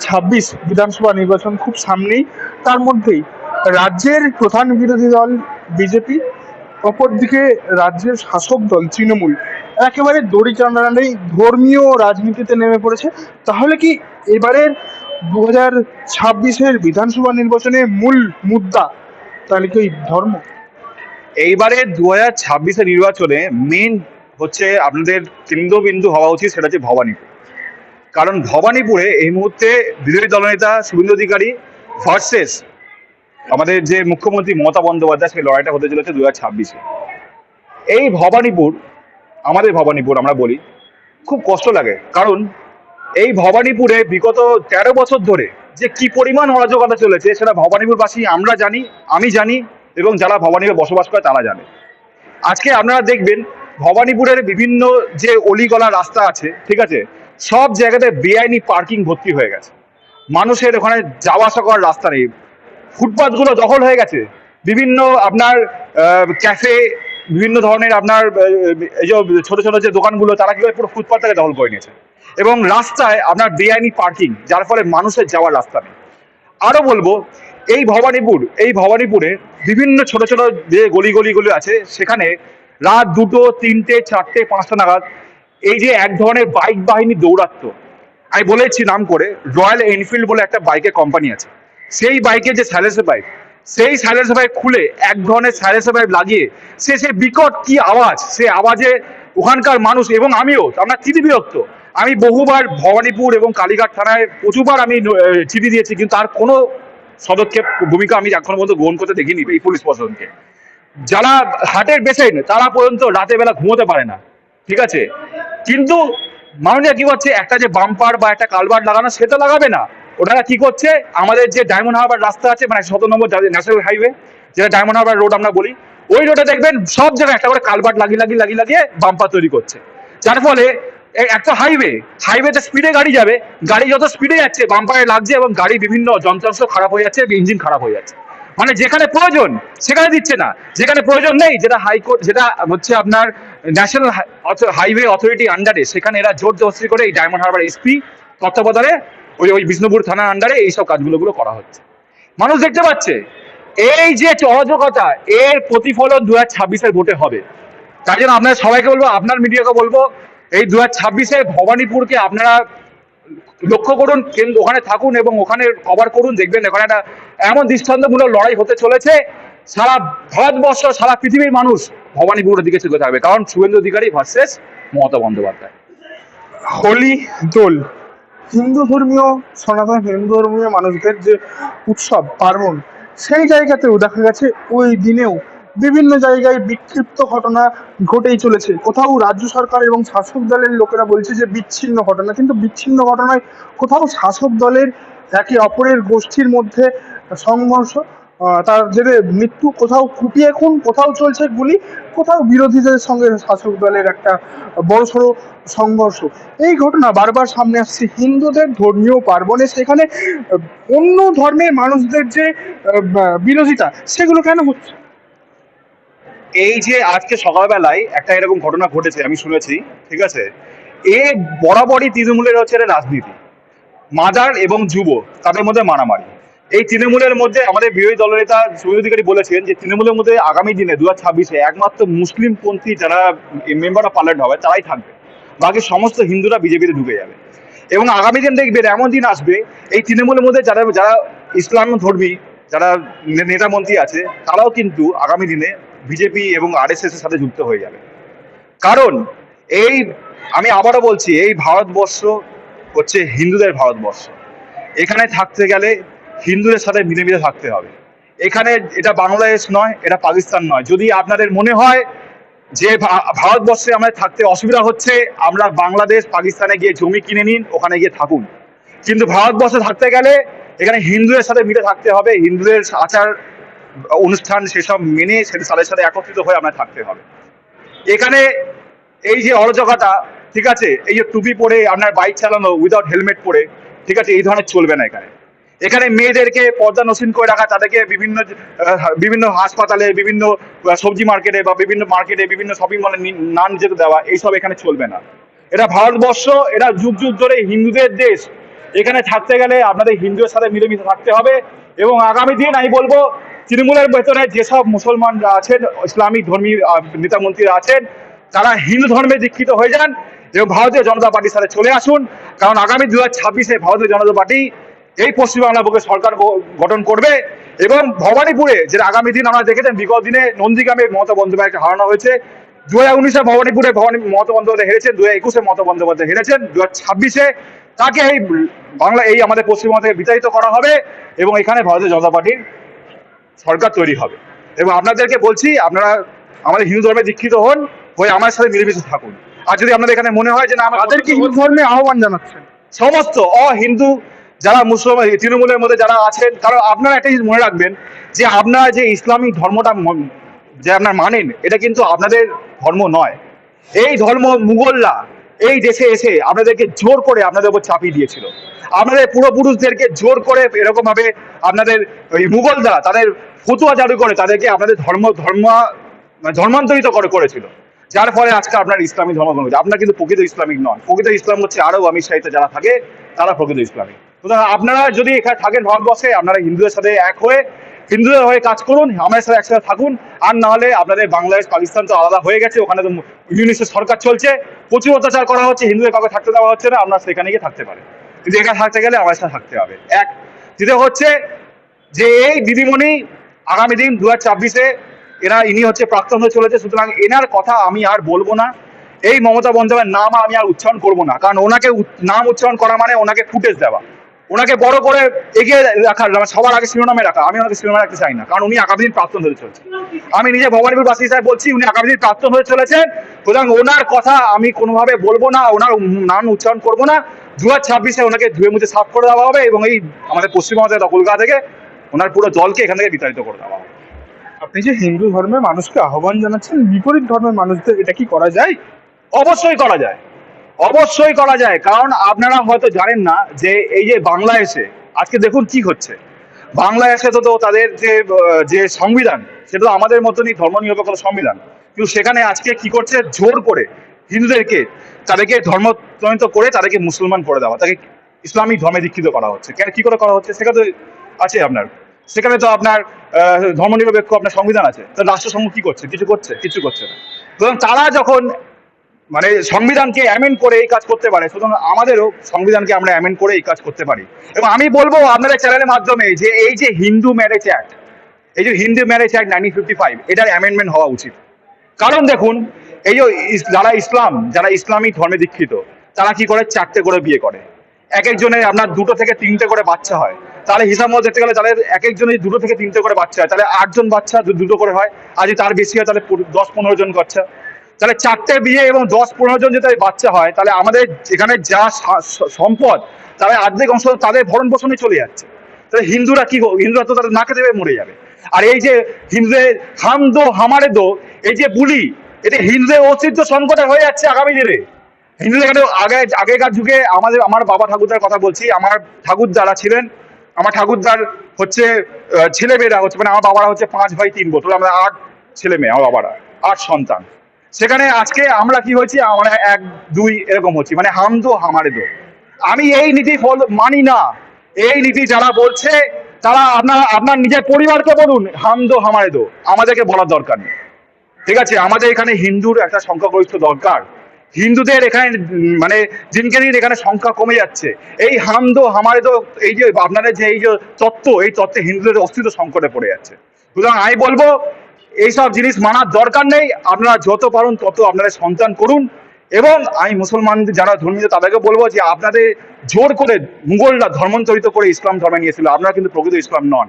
ছাব্বিশ বিধানসভা নির্বাচন খুব সামনেই। তার মধ্যেই রাজ্যের প্রধান বিরোধী দল বিজেপি, অপরদিকে রাজ্যের শাসক দল তৃণমূল। একেবারে দড়ি টানাটানি ধর্মীয় রাজনীতিতে নেমে পড়েছে। তাহলে কি এবারের দু হাজার ছাব্বিশের বিধানসভা নির্বাচনে মূল মুদ্রা তাহলে কি ধর্ম? এইবারে দু হাজার ছাব্বিশে নির্বাচনে মেন হচ্ছে আপনাদের কেন্দ্রবিন্দু হওয়া উচিত, সেটা হচ্ছে ভবানীপুর। কারণ ভবানীপুরে এই মুহূর্তে বিরোধী দলনেতা শুভেন্দু অধিকারী ভার্সেস আমাদের যে মুখ্যমন্ত্রী মমতা বন্দ্যোপাধ্যায় সেই লড়াইটা হতে চলেছে দু ছাব্বিশে। এই ভবানীপুর, আমাদের ভবানীপুর আমরা বলি, খুব কষ্ট লাগে। কারণ এই ভবানীপুরে বিগত তেরো বছর ধরে যে কি পরিমাণ অরাজকতা চলেছে সেটা ভবানীপুরবাসী আমরা জানি, আমি জানি এবং যারা ভবানীপুরে বসবাস করে তারা জানে। আজকে আপনারা দেখবেন ভবানীপুরের বিভিন্ন যে অলিগলা রাস্তা আছে, ঠিক আছে? সব জায়গাতে বেআইনি পার্কিং ভর্তি হয়ে গেছে। মানুষের ওখানে যাওয়া আসা করার রাস্তা নেই। ফুটপাথগুলো দখল হয়ে গেছে। বিভিন্ন আপনার ক্যাফে বিভিন্ন ধরনের আপনার এই যে ছোট ছোট যে দোকানগুলো, তারা কি করে পুরো ফুটপাথটাকে দখল করে নিয়েছে? এবং রাস্তায় আপনার বেআইনি পার্কিং, যার ফলে মানুষের যাওয়ার রাস্তা নেই। আরও বলব, এই ভবানীপুর, এই ভবানীপুরে বিভিন্ন ছোট ছোট যে গলি গলিগুলো আছে, সেখানে রাত দুটো, তিনটে, চারটে, পাঁচটা নাগাদ এই যে এক ধরনের বাইক বাহিনী দৌরাত্ম। আমি বলেছি নাম করে রয়্যাল এনফিল্ড বলে একটা বাইকের কোম্পানি আছে। সেই বাইকে যে সাইলেন্সার বাইক সেই সাইলেন্সার বাইক খুলে এক ধরনের সাইলেন্সার বাইক লাগিয়ে, সে সে বিকট কি আওয়াজ, সে আওয়াজে ওখানকার মানুষ এবং আমিও, আমরা চিঠি বিরক্ত। আমি বহুবার ভবানীপুর এবং কালীঘাট থানায় প্রচুরবার আমি চিঠি দিয়েছি, কিন্তু তার কোনো সদক্ষেপ, ভূমিকা আমি এখনও পর্যন্ত গ্রহণ করতে দেখিনি এই পুলিশ প্রশাসনকে। যারা হার্টের পেশেন্ট তারা পর্যন্ত রাতের বেলা ঘুমোতে পারে না। ঠিক আছে? কিন্তু মাননীয় কি করছে একটা যে বাম্পার বা একটা কালভার্ট লাগানো সেটা লাগাবে না। ওনারা কি করছে? আমাদের যে ডায়মন্ড হারবার রাস্তা আছে মানে শত নম্বর ন্যাশনাল হাইওয়ে যেটা ডায়মন্ড হারবার রোড আমরা বলি, ওই রোডে দেখবেন সব জায়গায় একটা করে কালভার্ট লাগিয়ে লাগিয়ে লাগিয়ে লাগিয়ে বাম্পার তৈরি করছে। যার ফলে একটা হাইওয়ে হাইওয়েতে স্পিডে গাড়ি যাবে, গাড়ি যত স্পিডে যাচ্ছে বাম্পারে লাগছে এবং গাড়ি বিভিন্ন যন্ত্রাংশ খারাপ হয়ে যাচ্ছে ইঞ্জিন খারাপ হয়ে যাচ্ছে। মানে যেখানে প্রয়োজন, সেখানে দিচ্ছে না। যেখানে প্রয়োজন নেই, যেটা হাইকোর্ট যেটা হচ্ছে আপনার ন্যাশনাল হাইওয়ে অথরিটি আন্ডারে সেখানে এরা জোর জবস্তি করে এই ডায়মন্ড হারবার এসপি তত্ত্বাবধানে ওই ওই বিষ্ণুপুর থানার আন্ডারে এইসব কাজগুলো গুলো করা হচ্ছে। মানুষ দেখতে পাচ্ছে, এই যে অরাজকতা, এর প্রতিফলন দু হাজার ছাব্বিশের ভোটে হবে। তাই জন্য আপনার সবাইকে বলব, আপনার মিডিয়াকে বলব, এই দু হাজার ছাব্বিশে ভবানীপুরকে আপনারা লক্ষ্য করুন কেন্দ্র ওখানে থাকুন এবং ওখানে কভার করুন, দেখবেন ওখানে একটা এমন দৃষ্টান্তমূলক লড়াই হতে চলেছে। সারা ভারতবর্ষ, সারা পৃথিবীর মানুষ ভবানীপুরের দিকে চলে থাকবে। কারণ শুভেন্দু অধিকারী ভার্সেস মমতা বন্দ্যোপাধ্যায়। হোলি দোল। হিন্দু ধর্মীয়, সনাতন হিন্দু ধর্মীয় মানুষদের যে উৎসব, পার্বণ, সেই জায়গাতেও দেখা গেছে, ওই দিনেও বিভিন্ন জায়গায় বিক্ষিপ্ত ঘটনা ঘটেই চলেছে। কোথাও রাজ্য সরকার এবং শাসক দলের লোকেরা বলছে যে বিচ্ছিন্ন ঘটনা, কিন্তু বিচ্ছিন্ন ঘটনায় কোথাও শাসক দলের একে অপরের গোষ্ঠীর মধ্যে সংঘর্ষ তার জেরে মৃত্যু কোথাও কুপিয়ে খুন, কোথাও চলছে গুলি, কোথাও বিরোধীদের সঙ্গে শাসক দলের একটা বড়সড় সংঘর্ষ। এই ঘটনা বারবার সামনে আসছে। হিন্দুদের ধর্মীয় পার্বণে সেখানে অন্য ধর্মের মানুষদের যে বিরোধিতা, সেগুলো কেন হচ্ছে? এই যে আজকে সকালবেলায় একটা এরকম ঘটনা ঘটেছে, আমি শুনেছি, ঠিক আছে? এ বরাবরই তৃণমূলের হচ্ছে রাজনীতি। মাদার এবং যুব, তাদের মধ্যে মারামারি। এই তৃণমূলের মধ্যে আমাদের বিরোধী দলনেতা শুভেন্দু অধিকারী বলেছেন যে, তৃণমূলের মধ্যে আগামী দিনে দু ছাব্বিশে একমাত্র মুসলিমপন্থী যারা মেম্বার অফ পার্লামেন্ট হবে, তারাই থাকবে। বাকি সমস্ত হিন্দুরা বিজেপিতে ঢুকে যাবে। এবং আগামী দিন দেখবেন এমন দিন আসবে, এই তৃণমূলের মধ্যে যারা যারা ইসলাম ধর্মী যারা নেতা মন্ত্রী আছে, তারাও কিন্তু আগামী দিনে বিজেপি এবং আরএসএস এর সাথে যুক্ত হয়ে যাবে। কারণ এই, আমি আবারও বলছি, এই ভারতবর্ষ হচ্ছে হিন্দুদের ভারতবর্ষ। এখানে থাকতে গেলে হিন্দুদের সাথে মিলেমিশে থাকতে হবে। এখানে এটা বাংলাদেশ নয়, এটা পাকিস্তান নয়। যদি আপনাদের মনে হয় যে ভারতবর্ষে আমাদের থাকতে অসুবিধা হচ্ছে, আমরা বাংলাদেশ, পাকিস্তানে গিয়ে জমি কিনে নিন, ওখানে গিয়ে থাকুন। কিন্তু ভারতবর্ষে থাকতে গেলে এখানে হিন্দুদের সাথে মিলে থাকতে হবে, হিন্দুদের আচার অনুষ্ঠান সেসব মেনে সে তাদের সাথে একত্রিত হয়ে আমরা থাকতে হবে। এখানে এই যে অরাজকতা, ঠিক আছে? এই যে টুপি পরে আপনার বাইক চালানো উইদাউট হেলমেট পরে, ঠিক আছে? এই ধরনের চলবে না এখানে। এখানে মেয়েদেরকে পর্দা নসীন করে রাখা, তাদেরকে বিভিন্ন বিভিন্ন হাসপাতালে, বিভিন্ন সবজি মার্কেটে বা বিভিন্ন মার্কেটে বিভিন্ন শপিং মলে নান যেতে দেওয়া, এইসব এখানে চলবে না। এটা ভারতবর্ষ, এটা যুগ যুগ ধরে হিন্দুদের দেশ। এখানে থাকতে গেলে আপনাদের হিন্দুদের সাথে মিলেমিশে থাকতে হবে এবং আগামী দিন আমি বলব তৃণমূলের ভেতরে যেসব মুসলমানরা আছেন ইসলামিক ধর্মী আহ, নেতামন্ত্রীরা আছেন তারা হিন্দু ধর্মে দীক্ষিত হয়ে যান এবং ভারতীয় জনতা পার্টির সাথে চলে আসুন। কারণ আগামী দু হাজার ভারতীয় জনতা পার্টি এই পশ্চিমবাংলা বুকে সরকার গঠন করবে এবং ভবানীপুরে যেটা আগামী দিন আমরা দেখেছেন বিগত দিনে নন্দীগ্রামে মমতা বন্দ্যোপাধ্যায়কে হারানো হয়েছে। দু হাজার উনিশে ভবানীপুরে ভবানী মমতা বন্দ্যোপাধ্যায় হেরেছেন দু হাজার একুশে মমতা বন্দ্যোপাধ্যায় হেরেছেন দু হাজার ছাব্বিশে তাকে এই বাংলা এই আমাদের পশ্চিমবঙ্গ থেকে বিতাড়িত করা হবে এবং এখানে ভারতীয় জনতা পার্টির সরকার তৈরি হবে। এবং আপনাদেরকে বলছি আপনারা আমাদের হিন্দু ধর্মে দীক্ষিত হন হয়ে আমার সাথে মিলেমিশে থাকুন। আর যদি আপনাদের এখানে মনে হয় যে না আমাদেরকে হিন্দু ধর্মে আহ্বান জানাচ্ছেন? সমস্ত অহিন্দু যারা মুসলমান তৃণমূলের মধ্যে যারা আছেন কারণ আপনারা একটা জিনিস মনে রাখবেন যে আপনারা যে ইসলামিক ধর্মটা যে আপনার মানেন এটা কিন্তু আপনাদের ধর্ম নয়। এই ধর্ম মুঘলরা এই দেশে এসে আপনাদেরকে জোর করে আপনাদের উপর চাপিয়ে দিয়েছিল। আপনাদের পূর্বপুরুষদেরকে জোর করে এরকম ভাবে আপনাদের ওই মুঘলরা তাদের ফতুয়া জারি করে তাদেরকে আপনাদের ধর্ম ধর্ম মানে ধর্মান্তরিত করে, করেছিল। যার ফলে আজকে আপনার ইসলামী ধর্ম করেছে। আপনার কিন্তু প্রকৃত ইসলামিক নন। প্রকৃত ইসলাম হচ্ছে আরও আমির সাহিত্যে যারা থাকে, তারা প্রকৃত ইসলামিক। সুতরাং আপনারা যদি এখানে থাকেন ভারতবর্ষে, আপনারা হিন্দুদের সাথে এক হয়ে হিন্দুদের হয়ে কাজ করুন আমাদের সাথে একসাথে থাকুন, আর না হলে আপনাদের বাংলাদেশ, পাকিস্তান তো আলাদা হয়ে গেছে, ওখানে তো ইউনিসের সরকার চলছে। প্রচুর অত্যাচার করা হচ্ছে, হিন্দুদের কাউকে থাকতে দেওয়া হচ্ছে না আপনারা সেখানে গিয়ে থাকতে পারেন কিন্তু এখানে থাকতে গেলে আমাদের সাথে থাকতে হবে। এক, দ্বিতীয় হচ্ছে যে এই দিদিমণি আগামী দিন দু হাজার এরা, ইনি হচ্ছে প্রাক্তন হয়ে চলেছে, সুতরাং এনার কথা আমি আর বলব না। এই মমতা বন্দ্যোপাধ্যায়ের নাম আমি আর উচ্চারণ করব না, কারণ ওনাকে নাম উচ্চারণ করা মানে ওনাকে ফুটেজ দেওয়া। ওনাকে বড় করে এগিয়ে রাখার সবার আগে শিরোনামে রাখা আমি ওনাকে শিরোনামে রাখতে চাই না কারণ উনি আগামী দিন প্রাক্তন হতে চলছে আমি নিজে ভবানীপুর বাসী সাহেব বলছি উনি আগামী দিন প্রাক্তন হয়ে চলেছেন সুতরাং ওনার কথা আমি কোনোভাবে বলব না ওনার নাম উচ্চারণ করব না। দু হাজার ছাব্বিশে ওনাকে ধুয়ে মুছে সাফ করে দেওয়া হবে এবং এই আমাদের পশ্চিমবঙ্গ কলকাতা থেকে ওনার পুরো দলকে এখান থেকে বিতাড়িত করে দেওয়া হবে। আপনি যে হিন্দু ধর্মের মানুষকে আহ্বান জানাচ্ছেন বিপরীত ধর্মের মানুষদের এটা কি করা যায়? অবশ্যই করা যায়। অবশ্যই করা যায় কারণ আপনারা হয়তো জানেন না যে এই যে বাংলাদেশে আজকে দেখুন কি হচ্ছে। বাংলাদেশে তো তো তাদের যে যে সংবিধান সেটা তো আমাদের মতনই ধর্ম ধর্মনিরপেক্ষ সংবিধান। কিন্তু সেখানে আজকে কি করছে? জোর করে হিন্দুদেরকে তাদেরকে ধর্মতনিত করে তাদেরকে মুসলমান করে দেওয়া। তাকে ইসলামিক ধর্মে দীক্ষিত করা হচ্ছে। কেন কি করে করা হচ্ছে? তো আছে আপনার। সেখানে তো আপনার আহ, ধর্মনিরপেক্ষ আপনার সংবিধান আছে। তো রাষ্ট্রসংঘ কি করছে? কিছু করছে? কিছু করছে না। তারা যখন মানে সংবিধানকে অ্যামেন্ড করে এই কাজ করতে পারে। সুতরাং আমাদেরও সংবিধানকে আমরা অ্যামেন্ড করে এই কাজ করতে পারি। এবং আমি বলব আপনাদের চ্যানেলের মাধ্যমে যে এই যে হিন্দু ম্যারেজ অ্যাক্ট এই যে Hindu marriage act nineteen fifty five এটার অ্যামেন্ডমেন্ট হওয়া উচিত। কারণ দেখুন, এই যে যারা ইসলাম, যারা ইসলামিক ধর্মে দীক্ষিত, তারা কি করে? চারটে করে বিয়ে করে। এক একজনের আপনার দুটো থেকে তিনটে করে বাচ্চা হয়। তাহলে হিসাব মতো দেখতে গেলে তাদের এক একজনের দুটো থেকে তিনটে করে বাচ্চা হয়। তাহলে আটজন বাচ্চা দুটো করে হয়। আর যদি তার বেশি হয়, তাহলে দশ পনেরো জন বাচ্চা। তাহলে চারটে বিয়ে এবং দশ পনেরো জন যদি বাচ্চা হয়, তাহলে আমাদের এখানে যা সম্পদ, তাহলে অর্ধেক অংশ তাদের ভরণ পোষণে চলে যাচ্ছে। তাহলে হিন্দুরা কি হিন্দুরা তো তাদের নাকে দেবে মরে যাবে। আর এই যে হিন্দুদের হাম দো, হামারে দো, এই যে বুলি এটা হিন্দুদের অস্তিত্ব সংকটে হয়ে যাচ্ছে আগামী দিনে। হিন্দুদের এখানে আগে, আগেকার যুগে আমাদের, আমার বাবা ঠাকুরদার কথা বলছি, আমার ঠাকুরদারা ছিলেন, আমার ঠাকুরদার হচ্ছে ছেলে মেয়েরা হচ্ছে মানে আমার বাবারা হচ্ছে পাঁচ ভাই, তিন বোতল আমরা আট ছেলে মেয়ে আমার বাবারা, আট সন্তান। সেখানে আজকে আমরা কি হয়েছি? আমরা এক, দুই এরকম হচ্ছি। মানে হাম দো, হামারে দো। আমি এই নীতি মানি না। এই নীতি যারা বলছে, তারা আপনার আপনার নিজের পরিবারকে বলুন, হাম দো, হামারে দো। আমাদেরকে বলার দরকার নেই। ঠিক আছে? আমাদের এখানে হিন্দুর একটা সংখ্যাগরিষ্ঠ দরকার। হিন্দুদের এখানে মানে দিনকে দিন এখানে সংখ্যা কমে যাচ্ছে। এই হামদো হামারে তো এই যে আপনাদের যে, এই যে তত্ত্ব, এই তত্ত্বে হিন্দুদের অস্তিত্ব সংকটে পড়ে যাচ্ছে। সুতরাং আমি বলব এইসব জিনিস মানার দরকার নেই। আপনারা যত পারুন তত আপনারা সন্তান করুন এবং আমি মুসলমানদের যারা ধর্মীয়, তাদেরকে বলব যে আপনাদের জোর করে মুঘলরা ধর্মান্তরিত করে ইসলাম ধর্মে নিয়েছিল আপনারা কিন্তু প্রকৃত ইসলাম নন।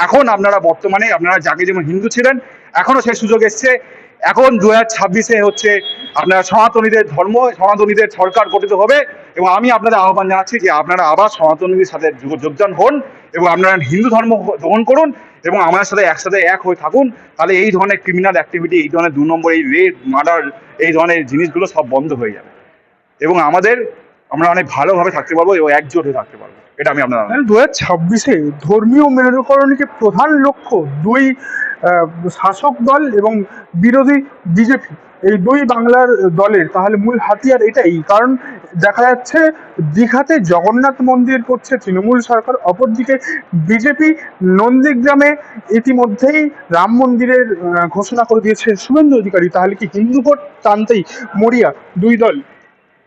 এখন আপনারা বর্তমানে, আপনারা যাকে যেমন হিন্দু ছিলেন, এখনও সেই সুযোগ এসছে। এখন দু ছাব্বিশে হচ্ছে আপনারা সনাতনীদের ধর্ম, সনাতনীদের সরকার গঠিত হবে এবং আমি আপনাদের আহ্বান জানাচ্ছি যে আপনারা আবার সনাতনীদের সাথে যোগ- যোগদান হন এবং আপনারা হিন্দু ধর্ম গ্রহণ করুন। এবং আমাদের সাথে একসাথে এক হয়ে থাকুন, তাহলে এই ধরনের ক্রিমিনাল অ্যাক্টিভিটি এই ধরনের দু নম্বর, এই রেড মার্ডার এই ধরনের জিনিসগুলো সব বন্ধ হয়ে যাবে। এবং আমাদের, আমরা অনেক ভালোভাবে থাকতে পারব এবং একজোট হয়ে থাকতে পারব। এটা আমি আপনার দু হাজার ছাব্বিশে ধর্মীয় মেরুকরণকে প্রধান লক্ষ্য দুই শাসক দল এবং বিরোধী বিজেপি। এই দুই বাংলার দলের, তাহলে মূল হাতিয়ার এটাই। কারণ দেখা যাচ্ছে, দীঘাতে জগন্নাথ মন্দির করছে তৃণমূল সরকার, অপরদিকে বিজেপি নন্দীগ্রামে ইতিমধ্যেই রাম মন্দিরের ঘোষণা করে দিয়েছে শুভেন্দু অধিকারী। তাহলে কি হিন্দু ভোট টানতেই মরিয়া দুই দল?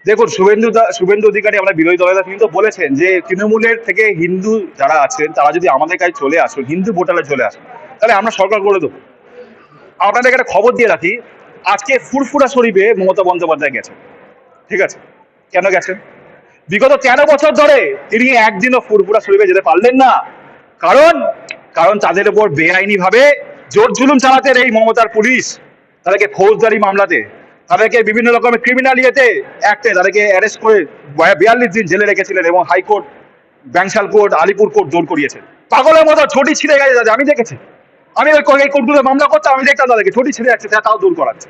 দেখুন, শুভেন্দু শুভেন্দু অধিকারী আমরা বিরোধী দলের কিন্তু বলেছেন যে তৃণমূলের থেকে হিন্দু যারা আছেন, তারা যদি আমাদের কাছে চলে আসুন, হিন্দু ভোটারে চলে আসুন, তাহলে আমরা সরকার করে দেবো। আপনাদেরকে একটা খবর দিয়ে রাখি আজকে ফুরফুরা শরীফে মমতা বন্দ্যোপাধ্যায় গেছেন ঠিক আছে? কেন গেছেন বিগত তেরো বছর ধরে তিনি একদিনও ফুরফুরা শরীফে যেতে পারলেন না। কারণ কারণ তাদের উপর বেআইনি ভাবে জোর জুলুম চালাতেন এই মমতার পুলিশ। তাদেরকে ফৌজদারি মামলাতে, তাদেরকে বিভিন্ন রকমের ক্রিমিনাল ইয়েতে অ্যাক্টে তাদেরকে অ্যারেস্ট করে বিয়াল্লিশ দিন জেলে রেখেছিলেন এবং high court Bankshall court Alipore court দৌড় করিয়েছেন। পাগলের মতো ছুটি ছিঁড়ে গেছে, আমি দেখেছি। আমি ওই এই কোর্টগুলো মামলা করতাম আমি দেখতাম তাদেরকে ছুটি ছেড়ে যাচ্ছে তাও দূর করাচ্ছে।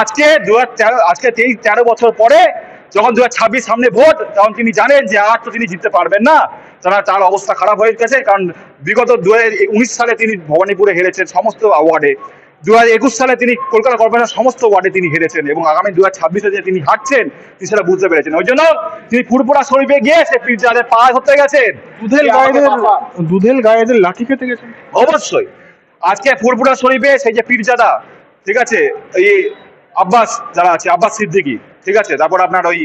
আজকে দু হাজার তেরো আজকে তেইশ তেরো বছর পরে যখন দু ছাব্বিশ সামনে ভোট তখন তিনি জানেন যে আর তো তিনি জিততে পারবেন না। তারা তার অবস্থা খারাপ হয়ে গেছে কারণ বিগত দু উনিশ সালে তিনি ভবানীপুরে হেরেছেন সমস্ত ওয়ার্ডে। দু হাজার একুশ সালে তিনি কলকাতা কর্পোরেশনের সমস্ত ওয়ার্ডে তিনি হেরেছেন এবং আগামী দু হাজার ছাব্বিশে যে তিনি হাঁটছেন তিনি সেটা বুঝতে পেরেছেন। ওই জন্য তিনি ফুরপুরা শরীফে গিয়ে সে পিজ্জাদের পা ধরতে গেছেন। দুধেল আমাকে গায়েদের দুধেল গায়েদের লাঠি খেতে গেছেন। অবশ্যই। আজকে ফুরপুরা শরীফে সেই যে পীরজাদা, ঠিক আছে? এই আব্বাস যারা আছে, আব্বাস সিদ্দিকি, ঠিক আছে? তারপর আপনার ওই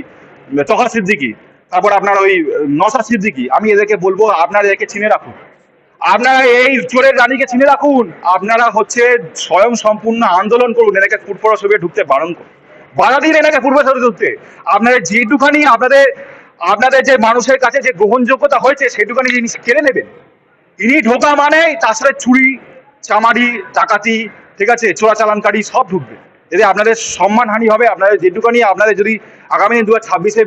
তহা সিদ্দিকি, তারপর আপনার ওই নসা সিদ্দিকি, আমি এদেরকে বলব, আপনারা এদেরকে চিনে রাখুন। আপনারা এই চোরের রানীকে চিনে রাখুন, আপনারা হচ্ছে স্বয়ং সম্পূর্ণ আন্দোলন করুন, এনাকে ফুটপুরা শরীফে ঢুকতে বারণ করুন। বাধা দিন এনাকে ফুটপুরা শরীফে ঢুকতে। আপনাদের যেটুখানি আপনাদের আপনাদের যে মানুষের কাছে যে গ্রহণযোগ্যতা হয়েছে, সেটুখানি জিনিস কেড়ে নেবেন, ইনি ঢোকা মানে তার সাথে চুরি চামারি ডাকাতি, ঠিক আছে? চোরাচালানকারী সব ঢুকবে। এতে আপনাদের সম্মানহানি হবে। আপনাদের যেটুকানি, আপনাদের যদি আগামী দু হাজার ছাব্বিশে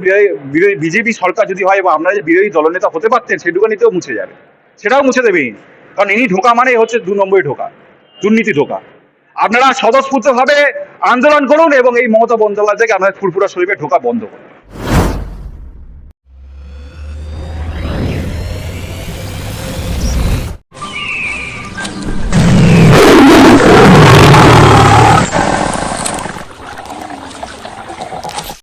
বিজেপি সরকার যদি হয় এবং আপনারা যে বিরোধী দলনেতা হতে পারতেন, সেটুকানিতেও মুছে যাবে। সেটাও মুছে দেবে কারণ ইনি ঢোকা মানে হচ্ছে দু নম্বরই ঢোকা, দুর্নীতি ঢোকা। আপনারা স্বতঃস্ফূর্তভাবে আন্দোলন করুন এবং এই মমতা বন্দ্যোপাধ্যায়কে আপনাদের ফুরফুরা শরীফে ঢোকা বন্ধ করুন।